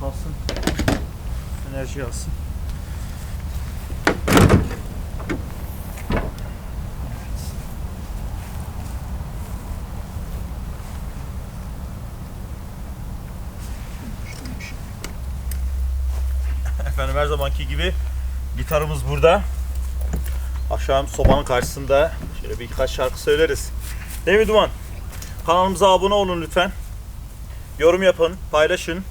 kalsın. Enerji alsın. Efendim her zamanki gibi gitarımız burada. Akşam sobanın karşısında şöyle birkaç şarkı söyleriz. Değil mi Duman? Kanalımıza abone olun lütfen. Yorum yapın, paylaşın.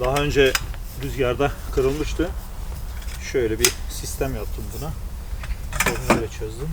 Daha önce rüzgarda kırılmıştı. Şöyle bir sistem yaptım buna. Sorunu çözdüm.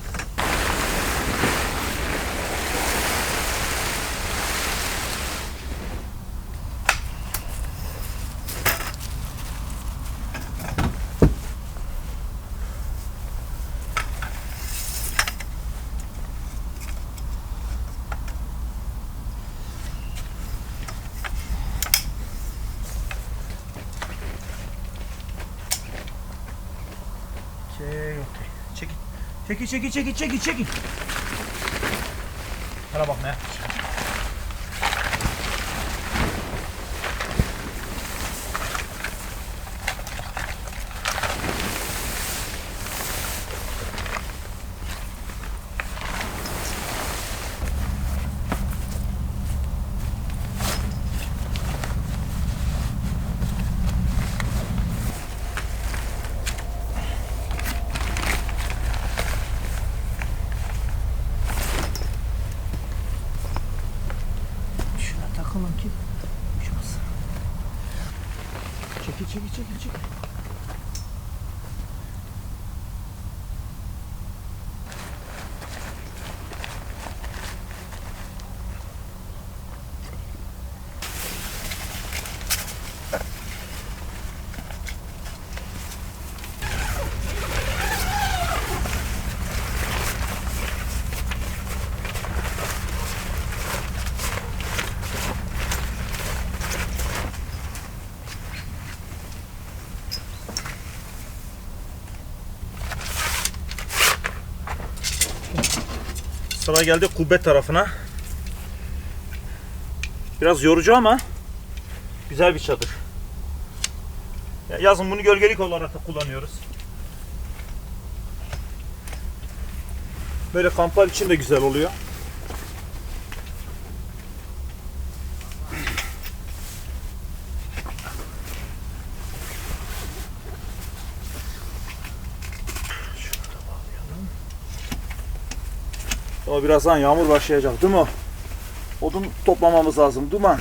Çekil, çekil, çekil, çekil, çekil. Bana bak ne. Şuna takılın ki uçmasın. Çekil, çekil, çekil, çekil. Sıra geldi kubbe tarafına. Biraz yorucu ama güzel bir çadır. Ya yazın bunu gölgelik olarak da kullanıyoruz. Böyle kamplar için de güzel oluyor. Ama birazdan yağmur başlayacak değil mi? Odun toplamamız lazım. Duman.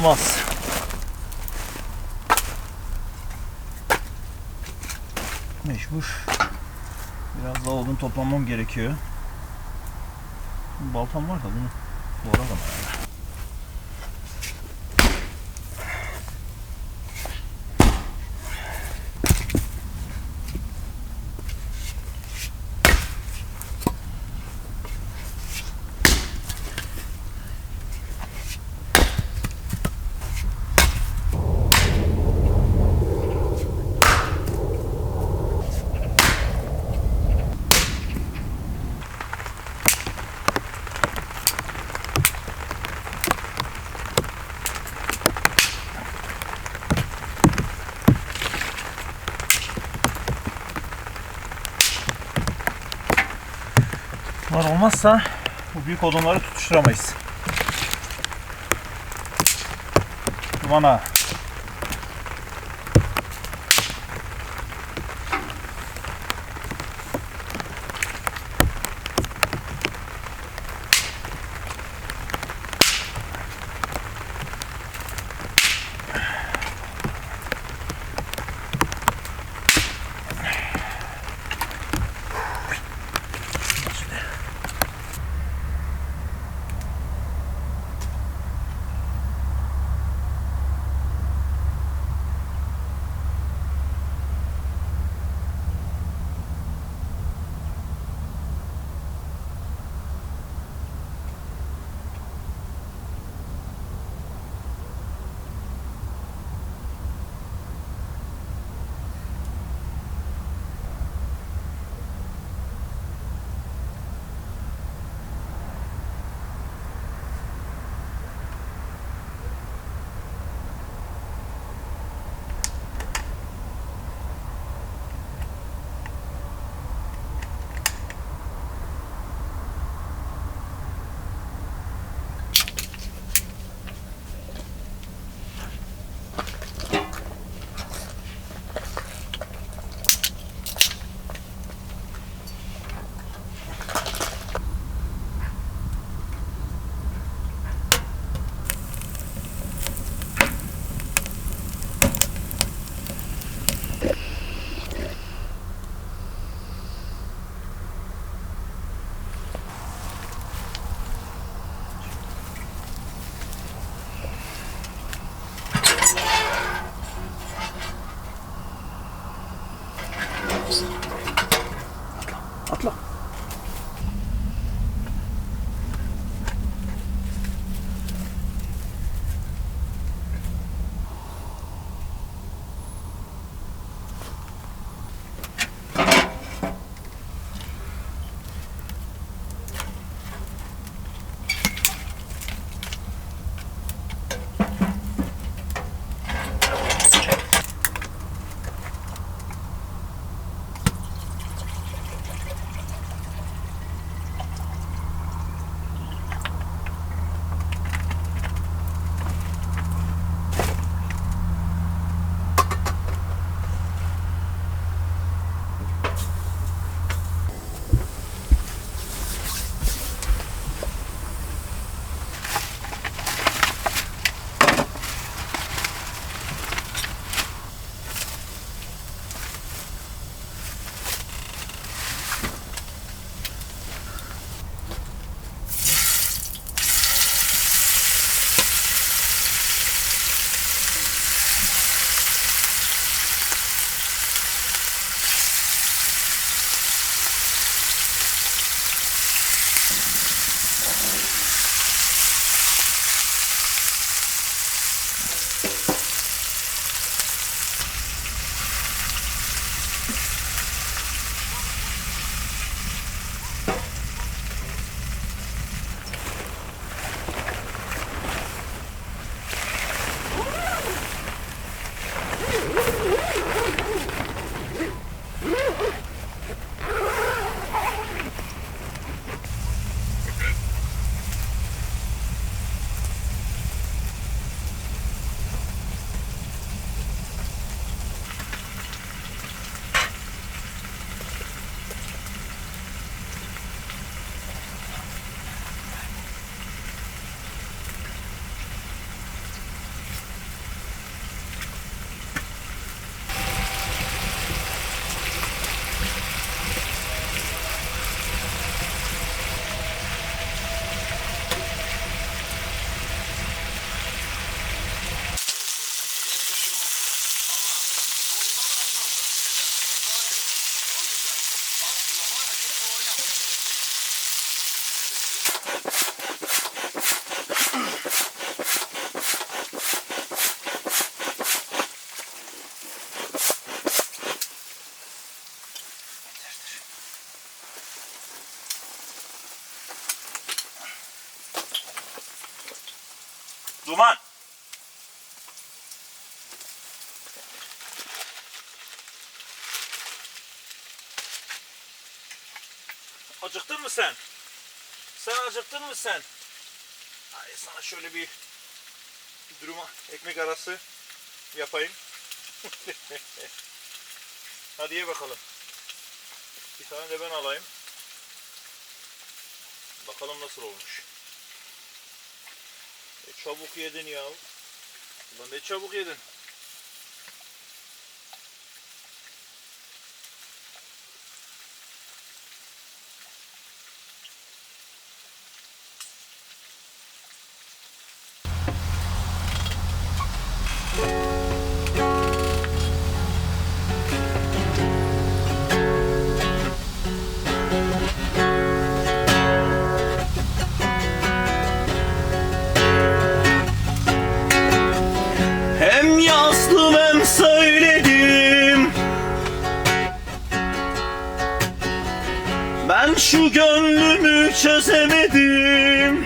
Odunum az. Mecbur. Biraz daha odun toplamam gerekiyor. Baltam var da bunu doğrarım herhalde. Olmazsa bu büyük odunları tutuşturamayız. Duman. Atla. Atla. Acıktın mı sen? Sen acıktın mı sen? Ay sana şöyle bir duruma ekmek arası yapayım. Hadi ye bakalım. Bir tane de ben alayım. Bakalım nasıl olmuş. E çabuk yedin ya. Ulan ne çabuk yedin. Çözemedim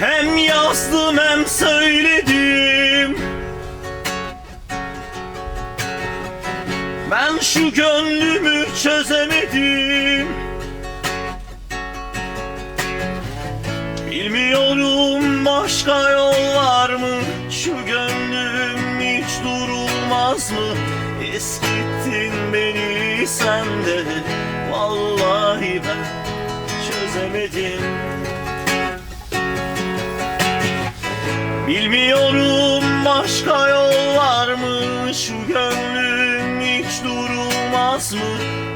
Hem yazdım hem söyledim. Ben şu gönlümü çözemedim. Bilmiyorum başka yol var mı? Şu gönlüm hiç durulmaz mı? Eskittin beni sen de Vallahi ben çözemedim. Bilmiyorum başka yol var mı? Şu gönlüm hiç durulmaz mı?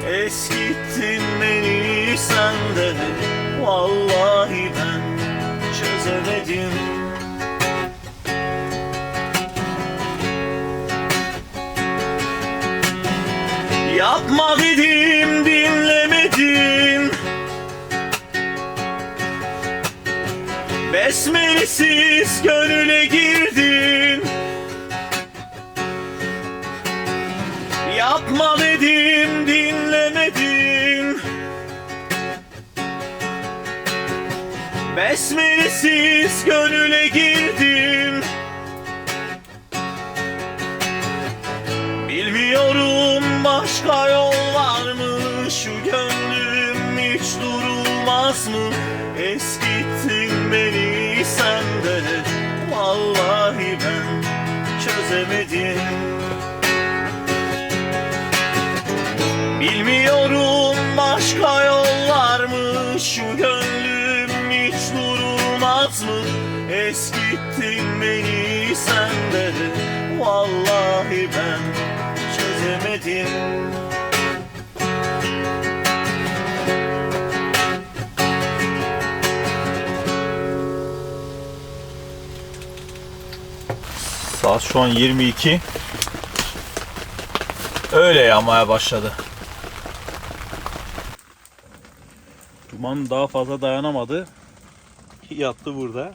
Eskittin beni sen de Vallahi ben çözemedim. Yapma dedim Besmelesiz gönüle girdin. Yapma dedim dinlemedin. Besmelesiz gönüle girdin. Bilmiyorum başka yol Bilmiyorum başka yol var mı? Şu gönlüm hiç durulmaz mı? Eskittin beni sen de. Vallahi ben çözemedim. Saat şu an 22 Öyle yağmaya başladı. Duman daha fazla dayanamadı. Yattı burada.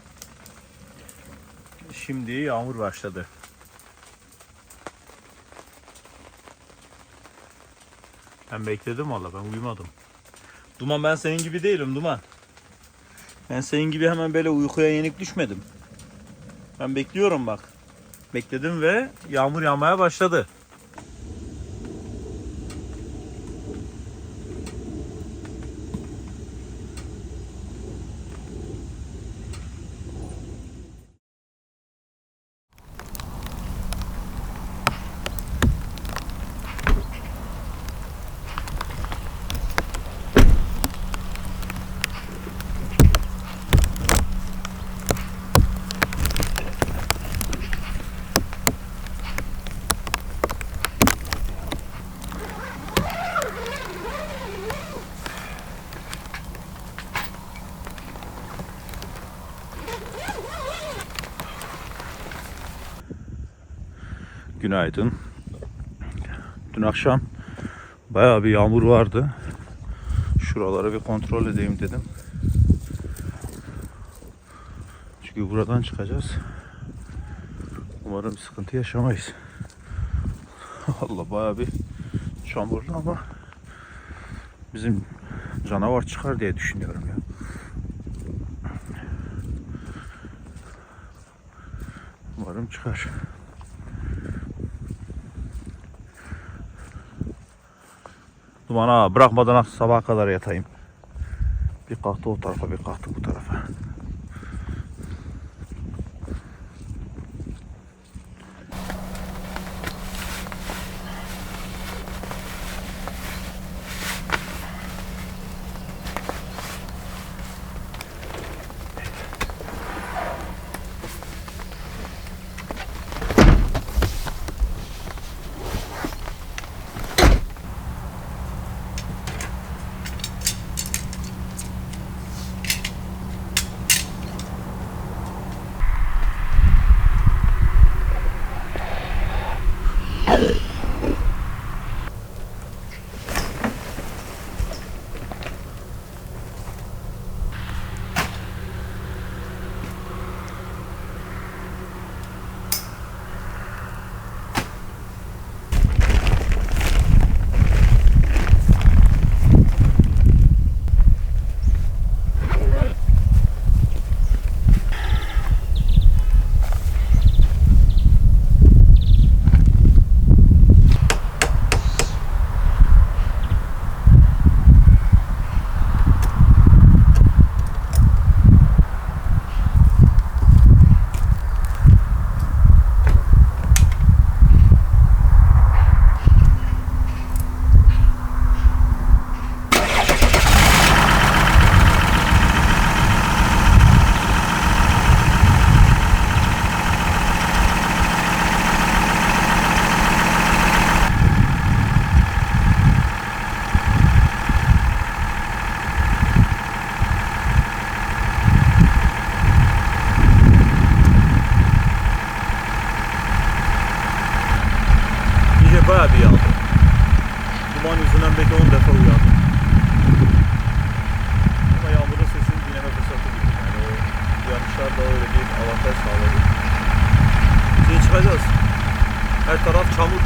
Şimdi yağmur başladı. Ben bekledim valla ben uyumadım. Duman ben senin gibi değilim Duman. Ben senin gibi hemen böyle uykuya yenik düşmedim. Ben bekliyorum bak. Bekledim ve yağmur yağmaya başladı. günaydın. Dün akşam bayağı bir yağmur vardı. Şuraları bir kontrol edeyim dedim. Çünkü buradan çıkacağız. Umarım sıkıntı yaşamayız. Allah bayağı bir çamurlu ama bizim canavar çıkar diye düşünüyorum ya. Umarım çıkar. Duman ha bırakmadan sabaha kadar yatayım. Bir kalktı o tarafa bir kalktı bu tarafa. taraf çamur